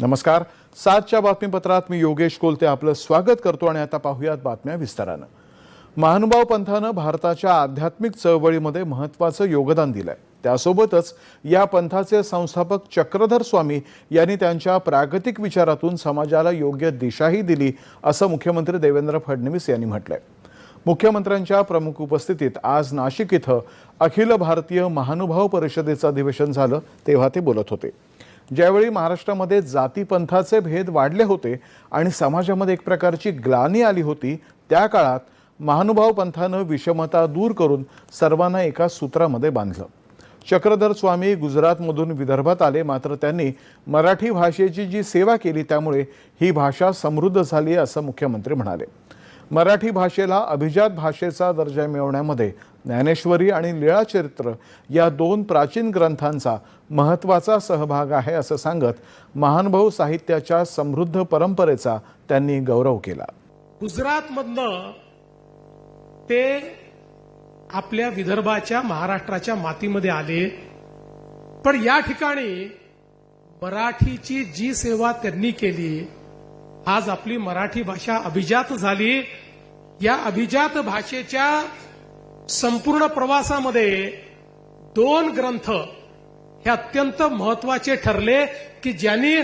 नमस्कार. सातच्या बातमीपत्रात मी योगेश कोलते आपलं स्वागत करतो आणि आता पाहूयात बातम्या विस्तारानं. महानुभाव पंथानं भारताच्या आध्यात्मिक चळवळीमध्ये महत्त्वाचं योगदान दिलंय. त्यासोबतच या पंथाचे संस्थापक चक्रधर स्वामी यांनी त्यांच्या प्रागतिक विचारातून समाजाला योग्य दिशाही दिली असं मुख्यमंत्री देवेंद्र फडणवीस यांनी म्हटलंय. मुख्यमंत्र्यांच्या प्रमुख उपस्थितीत आज नाशिक इथं अखिल भारतीय महानुभाव परिषदेचं अधिवेशन झालं तेव्हा ते बोलत होते. ज्यावेळी महाराष्ट्रामध्ये जातीपंथाचे भेद वाढले होते आणि समाजामध्ये एक प्रकारची ग्लानी आली होती त्या काळात महानुभाव पंथानं विषमता दूर करून सर्वांना एका सूत्रामध्ये बांधलं. चक्रधर स्वामी गुजरातमधून विदर्भात आले मात्र त्यांनी मराठी भाषेची जी सेवा केली त्यामुळे ही भाषा समृद्ध झाली असं मुख्यमंत्री म्हणाले. मराठी भाषेला अभिजात भाषेचा दर्जा मिळवण्यामध्ये ज्ञानेश्वरी आणि लीळाचरित्र या दोन प्राचीन ग्रंथांचा महत्त्वाचा सहभाग आहे असं सांगत महानुभाव साहित्याच्या समृद्ध परंपरेचा त्यांनी गौरव केला. गुजरातमधनं ते आपल्या विदर्भाच्या महाराष्ट्राच्या मातीमध्ये आले. पण या ठिकाणी मराठीची जी सेवा त्यांनी केली आज आपली मराठी भाषा अभिजात झाली. या अभिजात भाषेच्या संपूर्ण प्रवासामध्ये दोन ग्रंथ हे अत्यंत महत्त्वाचे ठरले की ज्यांनी